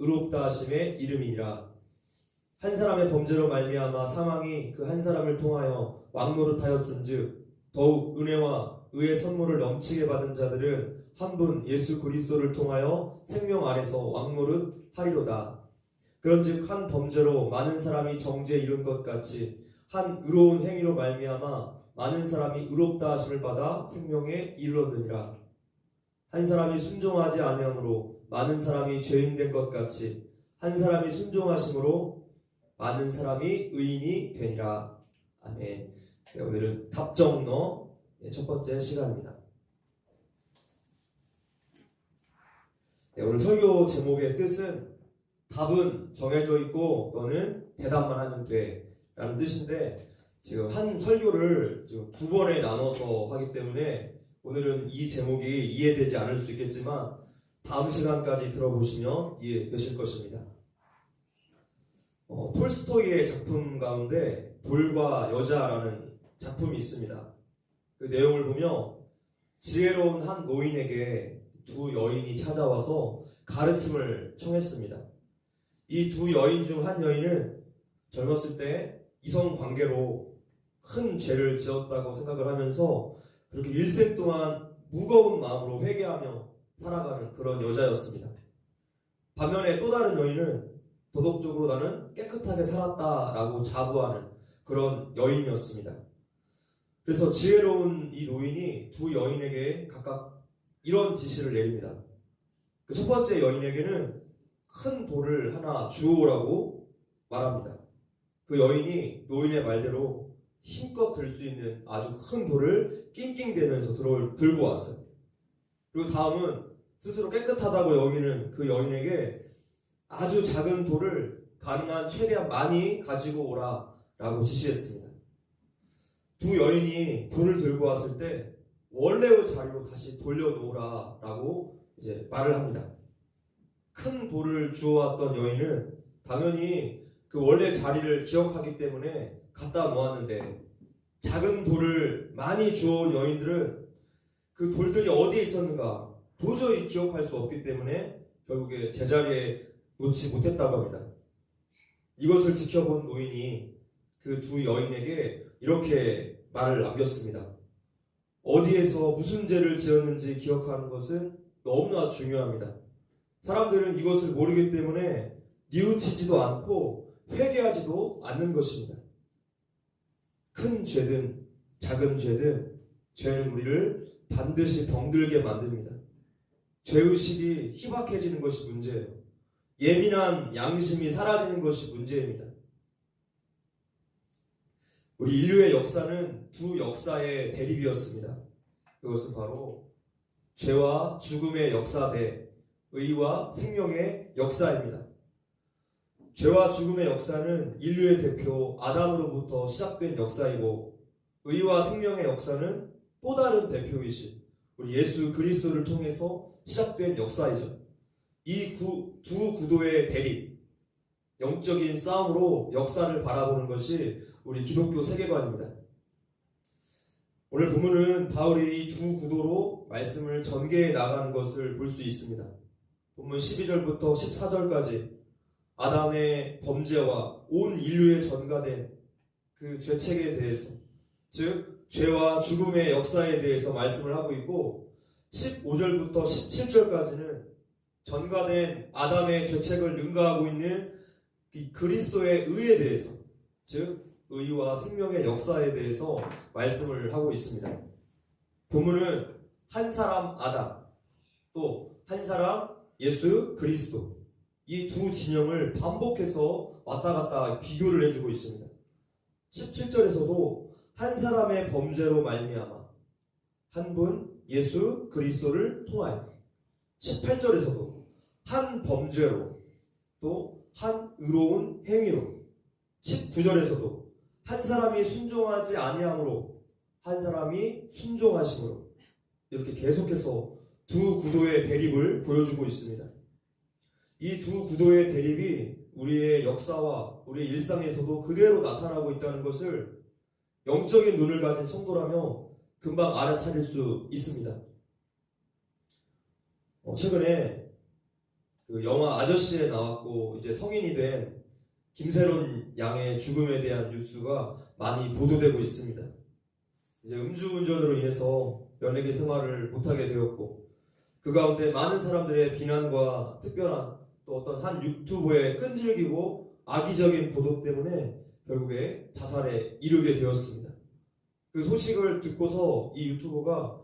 의롭다 하심의 이름이니라. 한 사람의 범죄로 말미암아 사망이 그 한 사람을 통하여 왕노릇하였은즉 더욱 은혜와 의의 선물을 넘치게 받은 자들은 한 분 예수 그리스도를 통하여 생명 아래서 왕노릇 하리로다. 그런즉 한 범죄로 많은 사람이 정죄에 이른 것 같이 한 의로운 행위로 말미암아 많은 사람이 의롭다 하심을 받아 생명에 이르렀느니라. 한 사람이 순종하지 아니함으로 많은 사람이 죄인 된 것 같이 한 사람이 순종하심으로 많은 사람이 의인이 되니라. 아멘. 네, 오늘은 답정너 네, 첫 번째 시간입니다. 네, 오늘 설교 제목의 뜻은 답은 정해져 있고 너는 대답만 하면 돼 라는 뜻인데 지금 한 설교를 지금 두 번에 나눠서 하기 때문에 오늘은 이 제목이 이해되지 않을 수 있겠지만 다음 시간까지 들어보시면 이해되실 것입니다. 어, 톨스토이의 작품 가운데 돌과 여자라는 작품이 있습니다. 그 내용을 보면 지혜로운 한 노인에게 두 여인이 찾아와서 가르침을 청했습니다. 이 두 여인 중 한 여인은 젊었을 때 이성 관계로 큰 죄를 지었다고 생각을 하면서 그렇게 일생 동안 무거운 마음으로 회개하며 살아가는 그런 여자였습니다. 반면에 또 다른 여인은 도덕적으로 나는 깨끗하게 살았다라고 자부하는 그런 여인이었습니다. 그래서 지혜로운 이 노인이 두 여인에게 각각 이런 지시를 내립니다. 그 첫 번째 여인에게는 큰 돌을 하나 주오라고 말합니다. 그 여인이 노인의 말대로 힘껏 들 수 있는 아주 큰 돌을 낑낑대면서 들고 왔어요. 그리고 다음은 스스로 깨끗하다고 여기는 그 여인에게 아주 작은 돌을 가능한 최대한 많이 가지고 오라 라고 지시했습니다. 두 여인이 돌을 들고 왔을 때 원래의 자리로 다시 돌려놓으라 라고 이제 말을 합니다. 큰 돌을 주워왔던 여인은 당연히 그 원래 자리를 기억하기 때문에 갖다 놓았는데 작은 돌을 많이 주워온 여인들은 그 돌들이 어디에 있었는가 도저히 기억할 수 없기 때문에 결국에 제자리에 놓지 못했다고 합니다. 이것을 지켜본 노인이 그 두 여인에게 이렇게 말을 남겼습니다. 어디에서 무슨 죄를 지었는지 기억하는 것은 너무나 중요합니다. 사람들은 이것을 모르기 때문에 뉘우치지도 않고 회개하지도 않는 것입니다. 큰 죄든 작은 죄든 죄는 우리를 반드시 병들게 만듭니다. 죄의식이 희박해지는 것이 문제예요. 예민한 양심이 사라지는 것이 문제입니다. 우리 인류의 역사는 두 역사의 대립이었습니다. 그것은 바로 죄와 죽음의 역사 대 의와 생명의 역사입니다. 죄와 죽음의 역사는 인류의 대표 아담으로부터 시작된 역사이고 의와 생명의 역사는 또 다른 대표이신 예수 그리스도를 통해서 시작된 역사이죠. 이 두 구도의 대립, 영적인 싸움으로 역사를 바라보는 것이 우리 기독교 세계관입니다. 오늘 본문은 바울이 이 두 구도로 말씀을 전개해 나가는 것을 볼 수 있습니다. 본문 12절부터 14절까지 아담의 범죄와 온 인류에 전가된 그 죄책에 대해서, 즉, 죄와 죽음의 역사에 대해서 말씀을 하고 있고, 15절부터 17절까지는 전가된 아담의 죄책을 능가하고 있는 이 그리스도의 의에 대해서, 즉 의와 생명의 역사에 대해서 말씀을 하고 있습니다. 본문은 한 사람 아담, 또 한 사람 예수 그리스도 이 두 진영을 반복해서 왔다 갔다 비교를 해주고 있습니다. 17절에서도 한 사람의 범죄로 말미암아 한 분 예수 그리스도를 통하여 18절에서도 한 범죄로 또 한 의로운 행위로 19절에서도 한 사람이 순종하지 아니함으로 한 사람이 순종하심으로 이렇게 계속해서 두 구도의 대립을 보여주고 있습니다. 이 두 구도의 대립이 우리의 역사와 우리의 일상에서도 그대로 나타나고 있다는 것을 영적인 눈을 가진 성도라면 금방 알아차릴 수 있습니다. 어, 최근에 그 영화 아저씨에 나왔고 이제 성인이 된 김세론 양의 죽음에 대한 뉴스가 많이 보도되고 있습니다. 이제 음주운전으로 인해서 연예계 생활을 못하게 되었고 그 가운데 많은 사람들의 비난과 특별한 또 어떤 한 유튜버의 끈질기고 악의적인 보도 때문에 결국에 자살에 이르게 되었습니다. 그 소식을 듣고서 이 유튜버가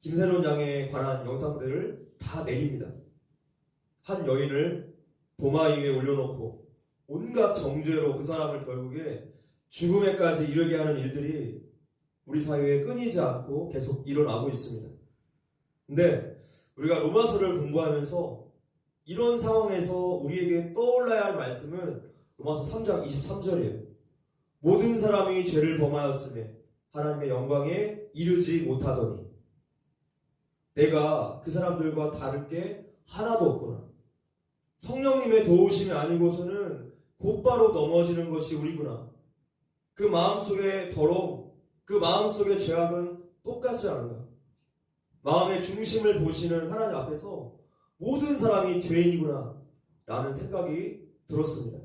김세론 양에 관한 영상들을 다 내립니다. 한 여인을 도마 위에 올려놓고 온갖 정죄로 그 사람을 결국에 죽음에까지 이르게 하는 일들이 우리 사회에 끊이지 않고 계속 일어나고 있습니다. 근데 우리가 로마서를 공부하면서 이런 상황에서 우리에게 떠올라야 할 말씀은 로마서 3장 23절이에요. 모든 사람이 죄를 범하였음에 하나님의 영광에 이르지 못하더니 내가 그 사람들과 다를 게 하나도 없구나. 성령님의 도우심이 아니고서는 곧바로 넘어지는 것이 우리구나. 그 마음속에 더러움, 그 마음속의 죄악은 똑같지 않은가. 마음의 중심을 보시는 하나님 앞에서 모든 사람이 죄인이구나 라는 생각이 들었습니다.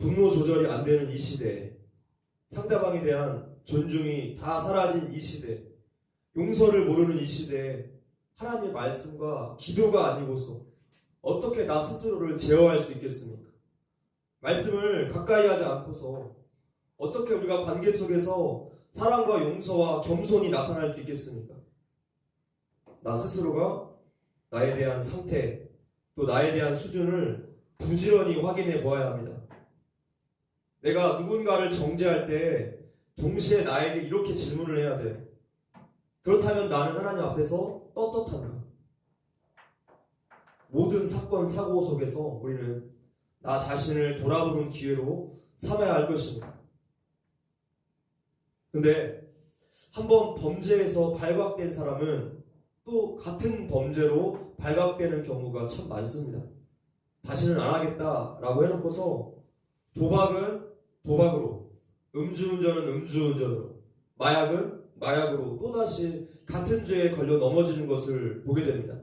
분노 조절이 안 되는 이 시대에 상대방에 대한 존중이 다 사라진 이 시대 용서를 모르는 이 시대에 하나님의 말씀과 기도가 아니고서 어떻게 나 스스로를 제어할 수 있겠습니까? 말씀을 가까이 하지 않고서 어떻게 우리가 관계 속에서 사랑과 용서와 겸손이 나타날 수 있겠습니까? 나 스스로가 나에 대한 상태, 또 나에 대한 수준을 부지런히 확인해 보아야 합니다. 내가 누군가를 정죄할 때 동시에 나에게 이렇게 질문을 해야 돼. 그렇다면 나는 하나님 앞에서 떳떳한가? 모든 사건, 사고 속에서 우리는 나 자신을 돌아보는 기회로 삼아야 할 것입니다. 근데 한번 범죄에서 발각된 사람은 또 같은 범죄로 발각되는 경우가 참 많습니다. 다시는 안 하겠다라고 해놓고서 도박은 도박으로, 음주운전은 음주운전으로, 마약은 마약으로 또다시 같은 죄에 걸려 넘어지는 것을 보게 됩니다.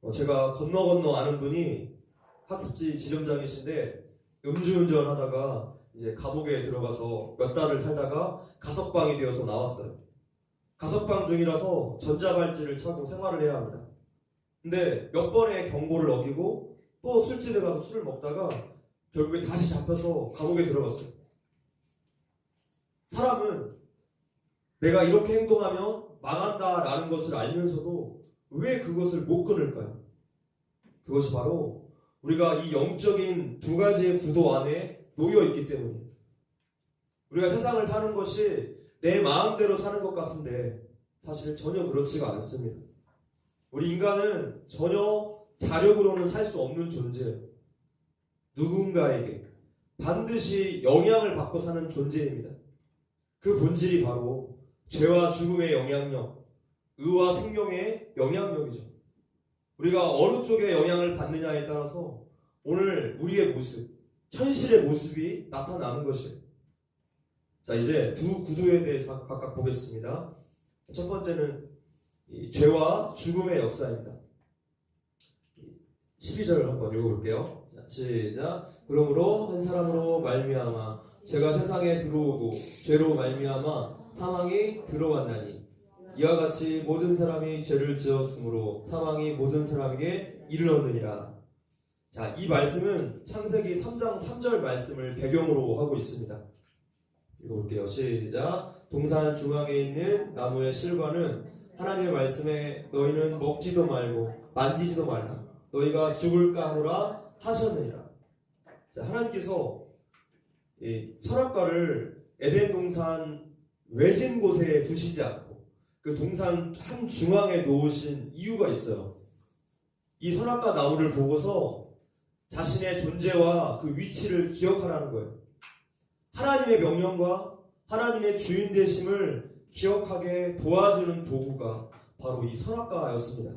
어, 제가 건너 건너 아는 분이 학습지 지점장이신데 음주운전 하다가 이제 감옥에 들어가서 몇 달을 살다가 가석방이 되어서 나왔어요. 가석방 중이라서 전자발찌를 차고 생활을 해야 합니다. 근데 몇 번의 경고를 어기고 또 술집에 가서 술을 먹다가 결국에 다시 잡혀서 감옥에 들어갔어요. 사람은 내가 이렇게 행동하면 망한다라는 것을 알면서도 왜 그것을 못 끊을까요? 그것이 바로 우리가 이 영적인 두 가지의 구도 안에 놓여 있기 때문에 우리가 세상을 사는 것이 내 마음대로 사는 것 같은데 사실 전혀 그렇지가 않습니다. 우리 인간은 전혀 자력으로는 살 수 없는 존재예요. 누군가에게 반드시 영향을 받고 사는 존재입니다. 그 본질이 바로 죄와 죽음의 영향력, 의와 생명의 영향력이죠. 우리가 어느 쪽에 영향을 받느냐에 따라서 오늘 우리의 모습, 현실의 모습이 나타나는 것이에요. 자, 이제 두 구도에 대해서 각각 보겠습니다. 첫 번째는 이 죄와 죽음의 역사입니다. 12절을 한번 읽어볼게요. 자, 시작. 그러므로 한 사람으로 말미암아 죄가 세상에 들어오고 죄로 말미암아 사망이 들어왔나니 이와 같이 모든 사람이 죄를 지었으므로 사망이 모든 사람에게 이르렀느니라. 자, 이 말씀은 창세기 3장 3절 말씀을 배경으로 하고 있습니다. 읽어볼게요. 시작. 동산 중앙에 있는 나무의 실과는 하나님의 말씀에 너희는 먹지도 말고 만지지도 말라. 너희가 죽을까 하노라 하셨느니라. 자, 하나님께서 이 선악과를 에덴 동산 외진 곳에 두시지 않고 그 동산 한 중앙에 놓으신 이유가 있어요. 이 선악과 나무를 보고서 자신의 존재와 그 위치를 기억하라는 거예요. 하나님의 명령과 하나님의 주인 되심을 기억하게 도와주는 도구가 바로 이 선악과였습니다.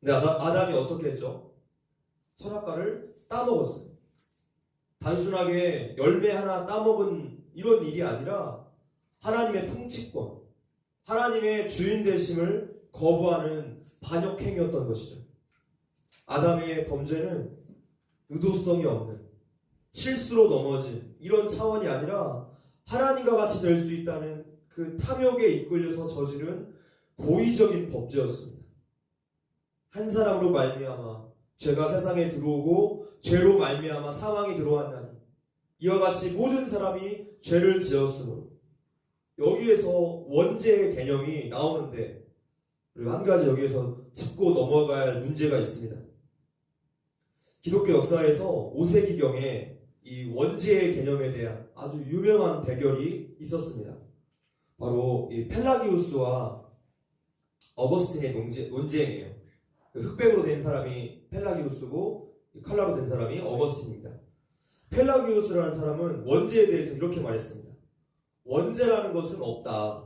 근데 아담, 아담이 어떻게 했죠? 선악과를 따먹었어요. 단순하게 열매 하나 따먹은 이런 일이 아니라 하나님의 통치권, 하나님의 주인 되심을 거부하는 반역행위였던 것이죠. 아담의 범죄는 의도성이 없는 실수로 넘어진 이런 차원이 아니라 하나님과 같이 될 수 있다는 그 탐욕에 이끌려서 저지른 고의적인 법죄였습니다. 한 사람으로 말미암아 죄가 세상에 들어오고 죄로 말미암아 사망이 들어왔나니 이와 같이 모든 사람이 죄를 지었으므로 여기에서 원죄의 개념이 나오는데 그리고 한 가지 여기에서 짚고 넘어가야 할 문제가 있습니다. 기독교 역사에서 5세기경에 이 원죄의 개념에 대한 아주 유명한 대결이 있었습니다. 바로 이 펠라기우스와 어거스틴의 논쟁이에요. 그 흑백으로 된 사람이 펠라기우스고 이 칼라로 된 사람이 어거스틴입니다. 펠라기우스라는 사람은 원죄에 대해서 이렇게 말했습니다. 원죄라는 것은 없다.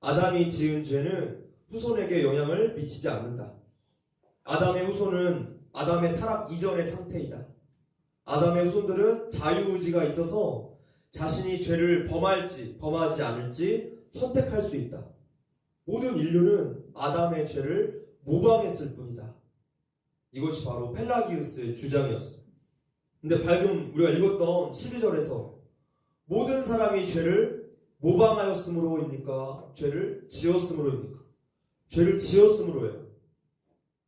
아담이 지은 죄는 후손에게 영향을 미치지 않는다. 아담의 후손은 아담의 타락 이전의 상태이다. 아담의 후손들은 자유의지가 있어서 자신이 죄를 범할지 범하지 않을지 선택할 수 있다. 모든 인류는 아담의 죄를 모방했을 뿐이다. 이것이 바로 펠라기우스의 주장이었어요. 근데 방금 우리가 읽었던 12절에서 모든 사람이 죄를 모방하였으므로입니까? 죄를 지었으므로입니까? 죄를 지었으므로예요.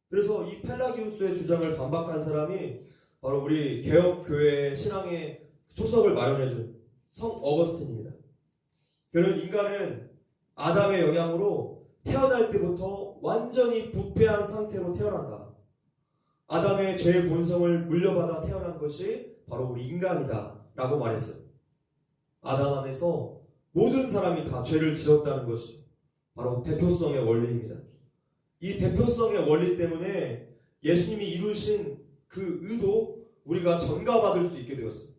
그래서 이 펠라기우스의 주장을 반박한 사람이 바로 우리 개혁교회 신앙의 초석을 마련해준 성 어거스틴입니다. 그는 인간은 아담의 영향으로 태어날 때부터 완전히 부패한 상태로 태어난다. 아담의 죄의 본성을 물려받아 태어난 것이 바로 우리 인간이다. 라고 말했어요. 아담 안에서 모든 사람이 다 죄를 지었다는 것이 바로 대표성의 원리입니다. 이 대표성의 원리 때문에 예수님이 이루신 그 의도 우리가 전가받을 수 있게 되었어요.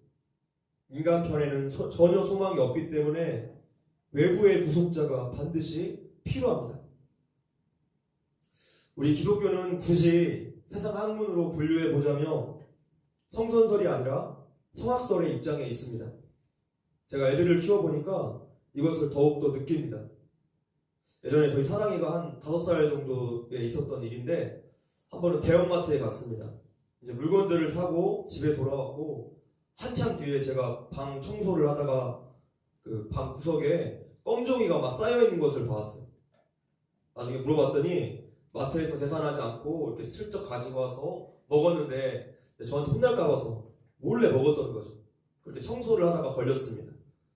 인간 편에는 소- 전혀 소망이 없기 때문에 외부의 구속자가 반드시 필요합니다. 우리 기독교는 굳이 세상 학문으로 분류해 보자면 성선설이 아니라 성학설의 입장에 있습니다. 제가 애들을 키워보니까 이것을 더욱더 느낍니다. 예전에 저희 사랑이가 한 다섯 살 정도에 있었던 일인데 한 번은 대형마트에 갔습니다. 이제 물건들을 사고 집에 돌아왔고 한참 뒤에 제가 방 청소를 하다가 그 방 구석에 껌종이가 막 쌓여 있는 것을 봤어요. 나중에 물어봤더니 마트에서 계산하지 않고 이렇게 슬쩍 가지고 와서 먹었는데 저한테 혼날까 봐서 몰래 먹었던 거죠. 그렇게 청소를 하다가 걸렸습니다.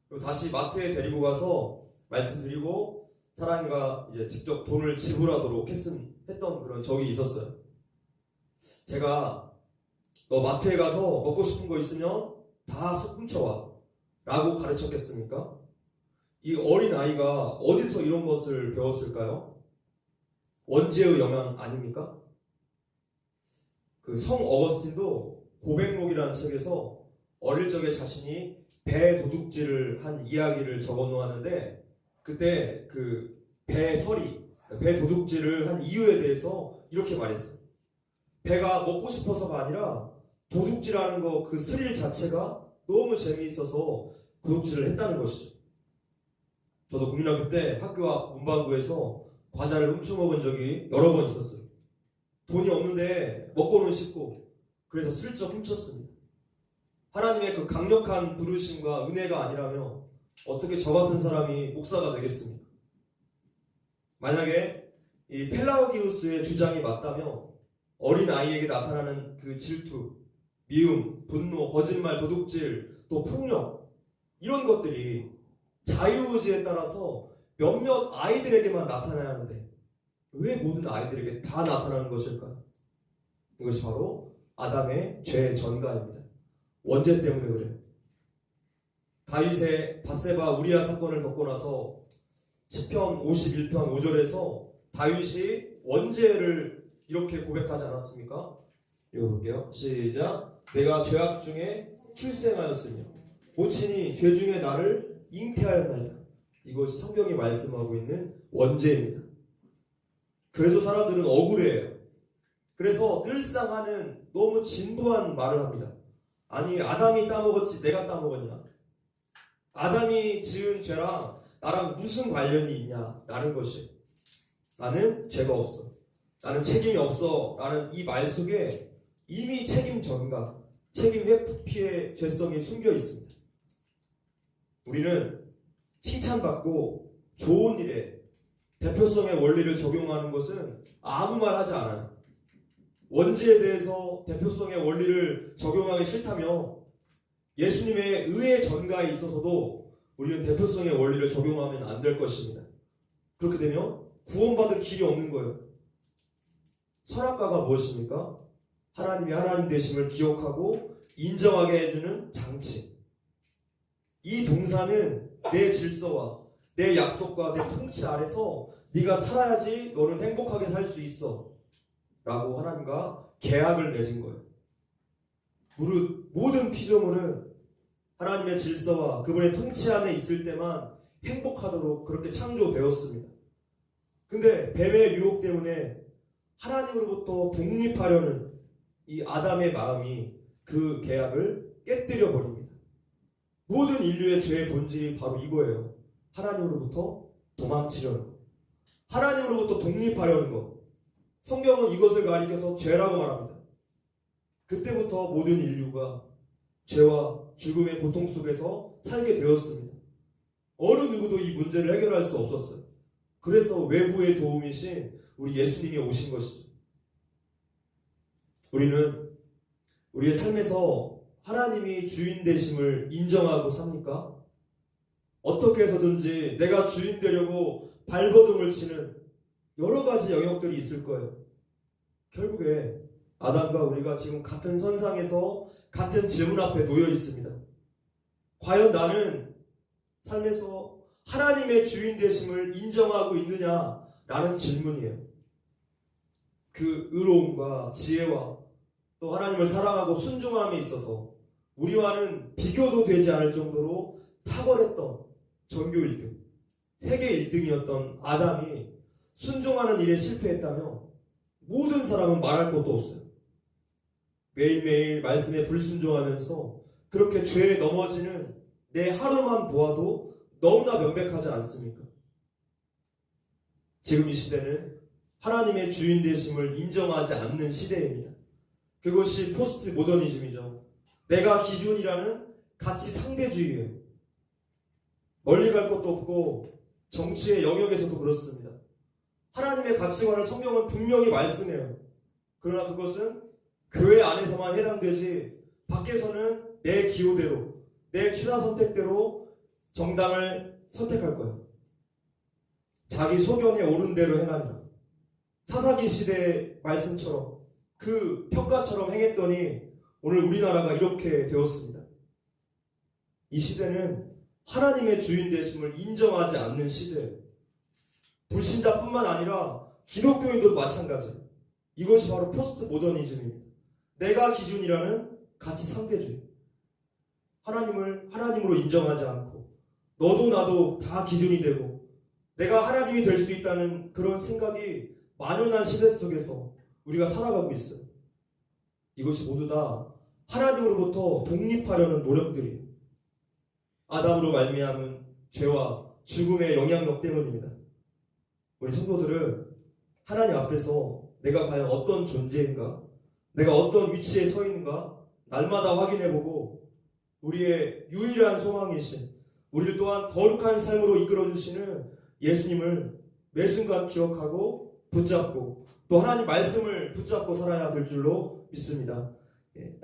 그리고 다시 마트에 데리고 가서 말씀드리고 사랑이가 이제 직접 돈을 지불하도록 했음, 했던 그런 적이 있었어요. 제가 너 마트에 가서 먹고 싶은 거 있으면 다 훔쳐와. 라고 가르쳤겠습니까? 이 어린 아이가 어디서 이런 것을 배웠을까요? 원죄의 영향 아닙니까? 그 성 어거스틴도 고백록이라는 책에서 어릴 적에 자신이 배 도둑질을 한 이야기를 적어 놓았는데 그때 그 배설이 배 도둑질을 한 이유에 대해서 이렇게 말했어요. 배가 먹고 싶어서가 아니라 도둑질하는 거 그 스릴 자체가 너무 재미있어서 도둑질을 했다는 것이죠. 저도 국민학교 때 학교 앞 문방구에서 과자를 훔쳐 먹은 적이 여러 번 있었어요. 돈이 없는데 먹고는 싶고 그래서 슬쩍 훔쳤습니다. 하나님의 그 강력한 부르심과 은혜가 아니라면 어떻게 저 같은 사람이 목사가 되겠습니까? 만약에 이 펠라우디우스의 주장이 맞다면 어린 아이에게 나타나는 그 질투, 미움, 분노, 거짓말, 도둑질, 또 폭력 이런 것들이 자유의지에 따라서 몇몇 아이들에게만 나타나야 하는데 왜 모든 아이들에게 다 나타나는 것일까? 이것이 바로 아담의 죄 전가입니다. 원죄 때문에 그래요. 다윗의 바세바 우리아 사건을 겪고 나서 10편 51편 5절에서 다윗이 원죄를 이렇게 고백하지 않았습니까? 읽어볼게요. 시작. 내가 죄악 중에 출생하였으며 모친이 죄 중에 나를 잉태하였나이다. 이것이 성경이 말씀하고 있는 원죄입니다. 그래도 사람들은 억울해요. 그래서 늘상 하는 너무 진부한 말을 합니다. 아니 아담이 따먹었지 내가 따먹었냐? 아담이 지은 죄랑 나랑 무슨 관련이 있냐? 라는 것이 나는 죄가 없어. 나는 책임이 없어. 라는 이 말 속에 이미 책임 전가, 책임 회피의 죄성이 숨겨 있습니다. 우리는 칭찬받고 좋은 일에 대표성의 원리를 적용하는 것은 아무 말 하지 않아요. 원지에 대해서 대표성의 원리를 적용하기 싫다며 예수님의 의의 전가에 있어서도 우리는 대표성의 원리를 적용하면 안 될 것입니다. 그렇게 되면 구원받을 길이 없는 거예요. 선악과가 무엇입니까? 하나님이 하나님 되심을 기억하고 인정하게 해주는 장치. 이 동사는 내 질서와 내 약속과 내 통치 아래서 네가 살아야지 너는 행복하게 살 수 있어. 라고 하나님과 계약을 맺은 거예요. 무릇 모든 피조물은 하나님의 질서와 그분의 통치 안에 있을 때만 행복하도록 그렇게 창조되었습니다. 근데 뱀의 유혹 때문에 하나님으로부터 독립하려는 이 아담의 마음이 그 계약을 깨뜨려 버립니다. 모든 인류의 죄의 본질이 바로 이거예요. 하나님으로부터 도망치려는 것. 하나님으로부터 독립하려는 것. 성경은 이것을 가리켜서 죄라고 말합니다. 그때부터 모든 인류가 죄와 죽음의 고통 속에서 살게 되었습니다. 어느 누구도 이 문제를 해결할 수 없었어요. 그래서 외부의 도움이신 우리 예수님이 오신 것이죠. 우리는 우리의 삶에서 하나님이 주인 되심을 인정하고 삽니까? 어떻게 해서든지 내가 주인 되려고 발버둥을 치는 여러 가지 영역들이 있을 거예요. 결국에 아담과 우리가 지금 같은 선상에서 같은 질문 앞에 놓여 있습니다. 과연 나는 삶에서 하나님의 주인 되심을 인정하고 있느냐라는 질문이에요. 그 의로움과 지혜와 또 하나님을 사랑하고 순종함에 있어서 우리와는 비교도 되지 않을 정도로 탁월했던 전교 1등, 세계 1등이었던 아담이 순종하는 일에 실패했다면 모든 사람은 말할 것도 없어요. 매일매일 말씀에 불순종하면서 그렇게 죄에 넘어지는 내 하루만 보아도 너무나 명백하지 않습니까? 지금 이 시대는 하나님의 주인 되심을 인정하지 않는 시대입니다. 그것이 포스트 모더니즘이죠. 내가 기준이라는 가치 상대주의예요. 멀리 갈 것도 없고 정치의 영역에서도 그렇습니다. 하나님의 가치관을 성경은 분명히 말씀해요. 그러나 그것은 교회 안에서만 해당되지 밖에서는 내 기호대로 내 취사 선택대로 정당을 선택할 거예요. 자기 소견에 오른 대로 행하리라. 사사기 시대의 말씀처럼 그 평가처럼 행했더니 오늘 우리나라가 이렇게 되었습니다. 이 시대는 하나님의 주인 되심을 인정하지 않는 시대예요. 불신자뿐만 아니라 기독교인도 마찬가지예요. 이것이 바로 포스트 모더니즘입니다. 내가 기준이라는 가치 상대주의. 하나님을 하나님으로 인정하지 않고 너도 나도 다 기준이 되고 내가 하나님이 될 수 있다는 그런 생각이 만연한 시대 속에서 우리가 살아가고 있어요. 이것이 모두 다 하나님으로부터 독립하려는 노력들이에요. 아담으로 말미암은 죄와 죽음의 영향력 때문입니다. 우리 성도들은 하나님 앞에서 내가 과연 어떤 존재인가, 내가 어떤 위치에 서 있는가 날마다 확인해보고 우리의 유일한 소망이신 우리를 또한 거룩한 삶으로 이끌어 주시는 예수님을 매 순간 기억하고 붙잡고 또 하나님 말씀을 붙잡고 살아야 될 줄로 믿습니다. 예,